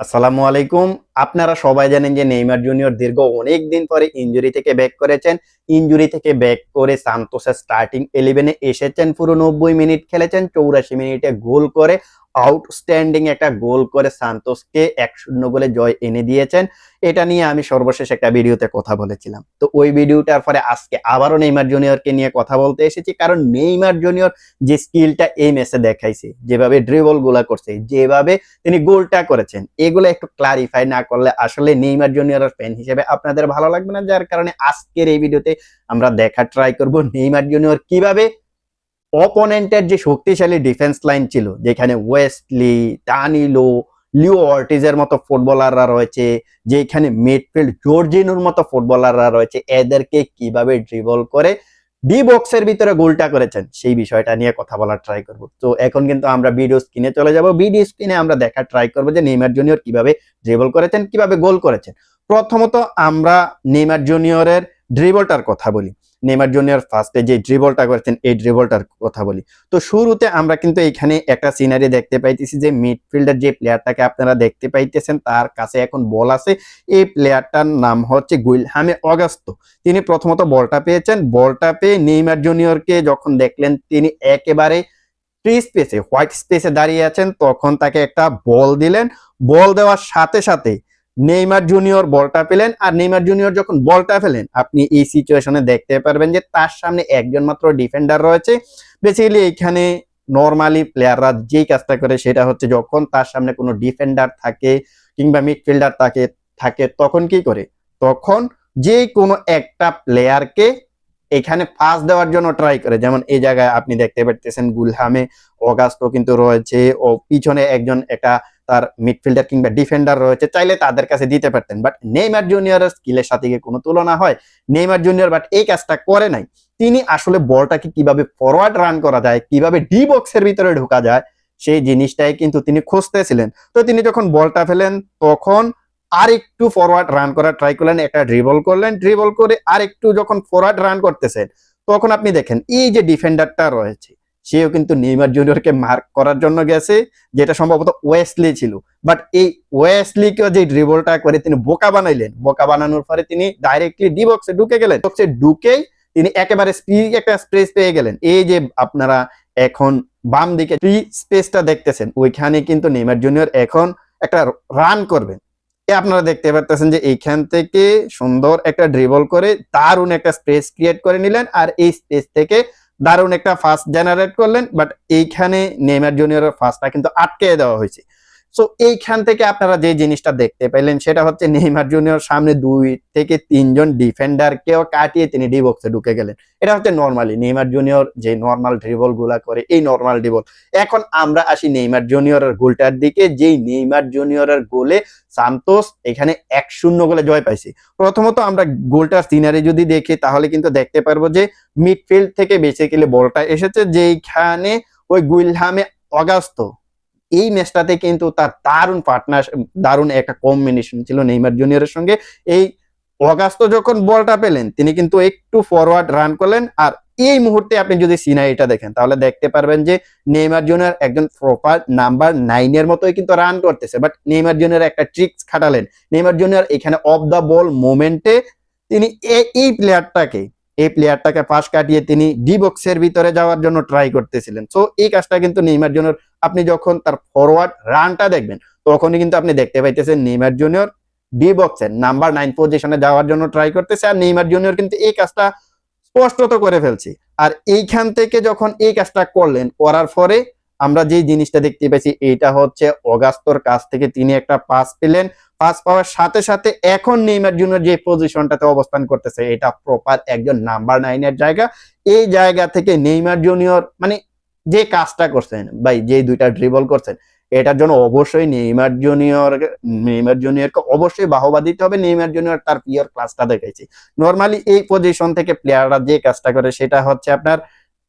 আসসালামু আলাইকুম। আপনারা সবাই জানেন যে নেইমার জুনিয়র দীর্ঘ অনেক দিন পরে ইঞ্জুরি থেকে ব্যাক করেছেন। ইনজুরি থেকে ব্যাক করে সান্তোসের স্টার্টিং ইলেভেনে এসেছেন, পুরো নব্বই মিনিট খেলেছেন, চৌরাশি মিনিটে গোল করে আউটস্ট্যান্ডিং একটা গোল করে সান্তোসকে এক শূন্য গোলে জয় এনে দিয়েছেন। এটা নিয়ে আমি সর্বশেষ একটা ভিডিওতে কথা বলেছিলাম। তো ওই ভিডিওটার পরে আজকে আবারও নেইমার জুনিয়রকে নিয়ে কথা বলতে এসেছি, কারণ নেইমার জুনিয়র যে স্কিলটা এই ম্যাচে দেখাইছে, যেভাবে ড্রিবলগুলা করছে, যেভাবে তিনি গোলটা করেছেন, এগুলো একটু ক্লারিফাই না করলে আসলে নেইমার জুনিয়রের ফ্যান হিসেবে আপনাদের ভালো লাগবে না। যার কারণে আজকের এই ভিডিওতে আমরা দেখা ট্রাই করব নেইমার জুনিয়র কীভাবে অপোনেন্টের যে শক্তিশালী ডিফেন্স লাইন ছিল, যেখানে ওয়েস্টলি টানিলো লিও অর্টিজের মতো ফুটবলাররা রয়েছে, যেখানে মিডফিল্ড জর্জিনোর মতো ফুটবলাররা রয়েছে, এদেরকে কীভাবে ড্রিবল করে ডি বক্সের ভিতরে গোলটা করেছেন, সেই বিষয়টা নিয়ে কথা বলার ট্রাই করব। তো এখন কিন্তু আমরা ভিডিও স্ক্রিনে চলে যাব। ভিডিও স্ক্রিনে আমরা দেখা ট্রাই করব যে নেইমার জুনিয়র কীভাবে ড্রিবল করেছেন, কীভাবে গোল করেছেন। প্রথমত আমরা নেইমার জুনিয়রের ড্রিবলটার কথা বলি। নেইমার জুনিয়র ফার্স্টে যে ড্রিবলটা করেছেন, এই ড্রিবলটার কথা বলি। তো শুরুতে আমরা কিন্তু এখানে একটা সিনারি দেখতে পাইতেছি যে মিডফিল্ডার যে প্লেয়ারটাকে আপনারা দেখতে পাইতেছেন, তার কাছে এখন বল আছে। এই প্লেয়ারটার নাম হচ্ছে গুইলহামে অগাস্তো। তিনি প্রথমত বলটা পেয়েছেন। বলটা পেয়ে নেইমার জুনিয়রকে যখন দেখলেন, তিনি একেবারে ফ্রি স্পেসে হোয়াইট স্পেসে দাঁড়িয়ে আছেন, তখন তাকে একটা বল দিলেন। বল দেওয়ার সাথে সাথে নেইমার জুনিয়র বলটা পেলেন আর নেইমার জুনিয়র যখন বলটা ফেলেন, আপনি এই সিচুয়েশনে দেখতে পারবেন যে তার সামনে একজন মাত্র ডিফেন্ডার রয়েছে। বেসিক্যালি এখানে নর্মালি প্লেয়াররা যেই কাজটা করে সেটা হচ্ছে যখন তার সামনে কোনো ডিফেন্ডার থাকে কিংবা মিডফিল্ডার থাকে থাকে তখন কি করে? তখন যে কোনো একটা প্লেয়ারকে এখানে পাস দেওয়ার জন্য ট্রাই করে। যেমন এই জায়গায় আপনি দেখতে পাচ্ছেন গুলহামে অগাস্টো কিন্তু রয়েছে ও পিছনে একজন একটা তার মিডফিল্ডার কিংবা ডিফেন্ডার রয়েছে, চাইলে তাদের কাছে দিতে পারতেন। বাট নেইমার জুনিয়রের স্কিলের সাথে কি কোনো তুলনা হয়? নেইমার জুনিয়র বাট এই কাজটা করে নাই। তিনি আসলে বলটাকে কীভাবে ফরওয়ার্ড রান করা যায়, কীভাবে ডি বক্সের ভিতরে ঢোকা যায়, সেই জিনিসটাই কিন্তু তিনি খুঁজতেছিলেন। তো তিনি যখন বলটা ফেলেন, তখন আর একটু ফরওয়ার্ড রান করার ট্রাই করলেন, একটা ড্রিবল করলেন ড্রিবল করে আর একটু যখন ফরওয়ার্ড রান করতেছেন, তখন আপনি দেখেন এই যে ডিফেন্ডারটা রয়েছে সেও কিন্তু নেইমার জুনিয়রকে মার্ক করার জন্য গেছে, যেটা সম্ভবত ওয়েস্টলি ছিল। বাট এই ওয়েস্টলিকে যে ড্রিবলটা করে তিনি বোকা বানাইলেন, বোকা বানানোর পরে তিনি ডাইরেক্টলি ডি বক্সে ঢুকে গেলেন। বক্সে ঢুকেই তিনি একেবারে একটা স্পেস পেয়ে গেলেন। এই যে আপনারা এখন বাম দিকে ফ্রি স্পেসটা দেখতেছেন, ওইখানে কিন্তু নেইমার জুনিয়র এখন একটা রান করবেন। আপনারা দেখতে পারতেছেন যে এইখান থেকে সুন্দর একটা ড্রিবল করে দারুণ একটা স্পেস ক্রিয়েট করে নিলেন, আর এই স্পেস থেকে দারুণ একটা ফার্স্ট জেনারেট করলেন বাট এইখানে নেইমার জুনিয়র ফার্স্টটা কিন্তু আটকে দেওয়া হয়েছে। সো এইখান থেকে আপনারা যে জিনিসটা দেখতে পাইলেন সেটা হচ্ছে নেইমার জুনিয়র সামনে দুই থেকে তিনজন ডিফেন্ডারকেও কাটিয়ে তিনি ডি বক্সে ঢুকে গেলেন। এটা হচ্ছে নর্মালি নেইমার জুনিয়র যে নর্মাল ড্রিবলগুলা করে, এই নর্মাল ড্রিবল এখন আমরা আসি নেইমার জুনিয়রের গোলটার দিকে, যেই নেইমার জুনিয়রের গোলে সান্তোস এখানে এক শূন্য গোলে জয় পাইছে। প্রথমত আমরা গোলটার সিনারি যদি দেখি, তাহলে কিন্তু দেখতে পারব যে মিডফিল্ড থেকে বেসিক্যালি বলটা এসেছে, যেইখানে ওই গুইলহামে অগাস্ত এই ম্যাচটাতে কিন্তু তার দারুণ পার্টনার দারুণ একটা কম্বিনেশন ছিল নেইমার জুনিয়রের সঙ্গে। এই অগাস্ত যখন বলটা পেলেন, তিনি কিন্তু একটু ফরওয়ার্ড রান করলেন। আর এই মুহূর্তে আপনি যদি সিনারিটা দেখেন, তাহলে দেখতে পারবেন যে নেইমার জুনিয়র একজন প্রপার নাম্বার নাইনের মতোই কিন্তু রান করতেছে। বাট নেইমার জুনিয়র একটা ট্রিক্স খাটালেন। নেইমার জুনিয়র এখানে অফ দ্য বল মোমেন্টে তিনি এই প্লেয়ারটাকে এই প্লেয়ারটাকে পাশ কাটিয়ে তিনি ডি বক্সের ভিতরে যাওয়ার জন্য ট্রাই করতেছিলেন। সো এই কাজটা কিন্তু নেইমার জুনিয়র যখন তার ফরওয়ার্ড রানটা দেখবেন, তখনই কিন্তু আপনি দেখতে পাইতেছেন নেইমার জুনিয়র ডি বক্সের নাম্বার নাইন পজিশনে যাওয়ার জন্য ট্রাই করতেছে আর নেইমার জুনিয়র কিন্তু এই কাজটা স্পষ্টত করে ফেলছি। আর এইখান থেকে যখন এই কাজটা করলেন, করার পরে আমরা যে জিনিসটা দেখতে পেয়েছি, এইটা হচ্ছে অগাস্তর কাছ থেকে তিনি একটা পাস পেলেন। পাস পাওয়ার সাথে সাথে এখন নেইমার জুনিয়র যে পজিশনটাতে অবস্থান করতেছে, এটা প্রপার একজন নাম্বার নাইনের জায়গা। এই জায়গা থেকে নেইমার জুনিয়র মানে যে কাজটা করছেন, ভাই, যে দুইটা ড্রিবল করছেন, এটার জন্য অবশ্যই নেইমার জুনিয়র নেইমার জুনিয়রকে অবশ্যই বাহবা দিতে হবে। নেইমার জুনিয়র তার পিওর ক্লাসটা দেখাইছে। নর্মালি এই পজিশন থেকে প্লেয়াররা যে কাজটা করে, সেটা হচ্ছে আপনার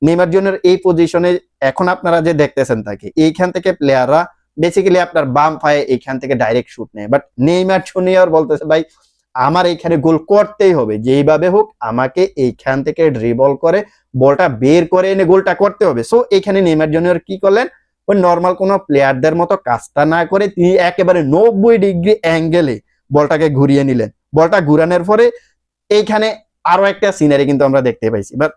নেইমার জুনিয়র এই পজিশনে এখন আপনারা যে দেখতেছেন তাকে, এইখান থেকে প্লেয়াররা বেসিক্যালি আপনার বাম পায়ে এইখান থেকে ডাইরেক্ট শুট নেয়। বাট নেইমার জুনিয়র বলতেছে, ভাই আমার এইখানে গোল করতেই হবে। যেইভাবে হোক আমাকে এইখান থেকে ড্রিবল করে, বলটা বের করে এনে গোলটা করতে হবে। সো এখানে নেইমার জুনিয়র কি করলেন? ওই নর্মাল কোনো প্লেয়ারদের মতো কাজটা না করে তিনি একেবারে নব্বই ডিগ্রি অ্যাঙ্গেলে বলটাকে ঘুরিয়ে নিলেন। বলটা ঘুরানোর পরে এইখানে আরও একটা সিনারি কিন্তু আমরা দেখতে পাইছি। বাট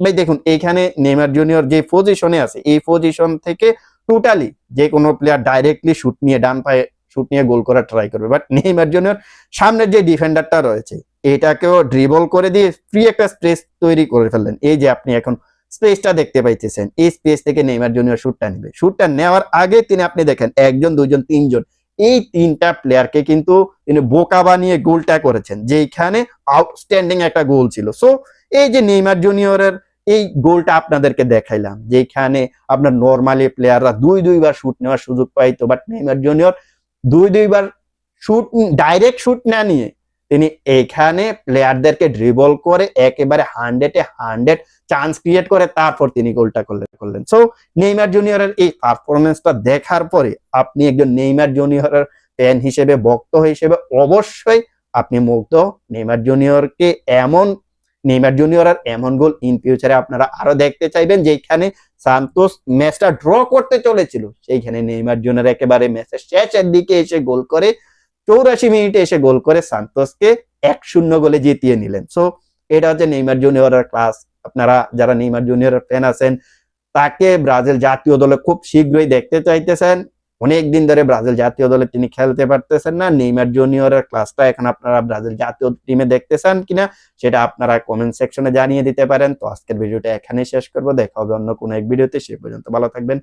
ভাই দেখুন, এইখানে নেইমার জুনিয়র যে পজিশনে আছে, এই পজিশন থেকে টোটালি যে কোনো প্লেয়ার ডাইরেক্টলি শুট নিয়ে ডান পায়ে শুট নিয়ে গোল করার ট্রাই করবে। বাট নেইমার জুনিয়র সামনের যে ডিফেন্ডারটা রয়েছে, এটাকেও ড্রিবল করে দিয়ে ফ্রি একটা স্পেস তৈরি করে ফেললেন। এই যে আপনি এখন স্পেসটা দেখতে পাইতেছেন, এই স্পেস থেকে নেইমার জুনিয়র শুটটা নেবে। শুটটা নেওয়ার আগে তিনি আপনি দেখেন একজন দুইজন তিনজন, এই তিনটা প্লেয়ারকে কিন্তু তিনি বোকা বানিয়ে গোলটা করেছেন যেখানে আউটস্ট্যান্ডিং একটা গোল ছিল। সো এই যে নেইমার জুনিয়রের এই গোলটা আপনাদেরকে দেখাইলাম যেখানে আপনার নর্মালি প্লেয়াররা দুই, দুইবার শুট নেওয়ার সুযোগ পাইতো বাট নেইমার জুনিয়র দুই দুইবার শুট ডাইরেক্ট শুট না নিয়ে তিনি এখানে প্লেয়ারদেরকে ড্রিবল করে একেবারে হান্ড্রেডে হান্ড্রেড চান্স ক্রিয়েট করে তারপর তিনি গোলটা করলেন করলেন। সো নেইমার জুনিয়রের এই পারফরমেন্সটা দেখার পরে আপনি একজন নেইমার জুনিয়রের ফ্যান হিসেবে, ভক্ত হিসেবে অবশ্যই আপনি মুগ্ধ। নেইমার জুনিয়রকে এমন নেইমার জুনিয়র আর এমন গোল ইন ফিউচারে আপনারা আরও দেখতে চাইবেন, যেখানে সান্তোস ম্যাচটা ড্র করতে চলেছিল। সেইখানে নেইমার জুনিয়র একেবারে ম্যাচের শেষের দিকে এসে গোল করে, চৌরাশি মিনিটে এসে গোল করে সান্তোসকে এক শূন্য গোলে জিতিয়ে নিলেন। সো এটা হচ্ছে নেইমার জুনিয়রের ক্লাস আপনারা যারা নেইমার জুনিয়রের ফ্যান আছেন, তাকে ব্রাজিল জাতীয় দলে খুব শীঘ্রই দেখতে চাইতেছেন। অনেক দিন ধরে ব্রাজিল জাতীয় দলে তিনি খেলতে পারতেছেন না। নেইমার জুনিয়রের ক্লাসটা এখন আপনারা ব্রাজিল জাতীয় টিমে দেখতেছেন কিনা, সেটা আপনারা কমেন্ট সেকশনে জানিয়ে দিতে পারেন। তো আজকের ভিডিওটা এখানেই শেষ করব। দেখা হবে অন্য কোনো এক ভিডিওতে সে পর্যন্ত ভালো থাকবেন।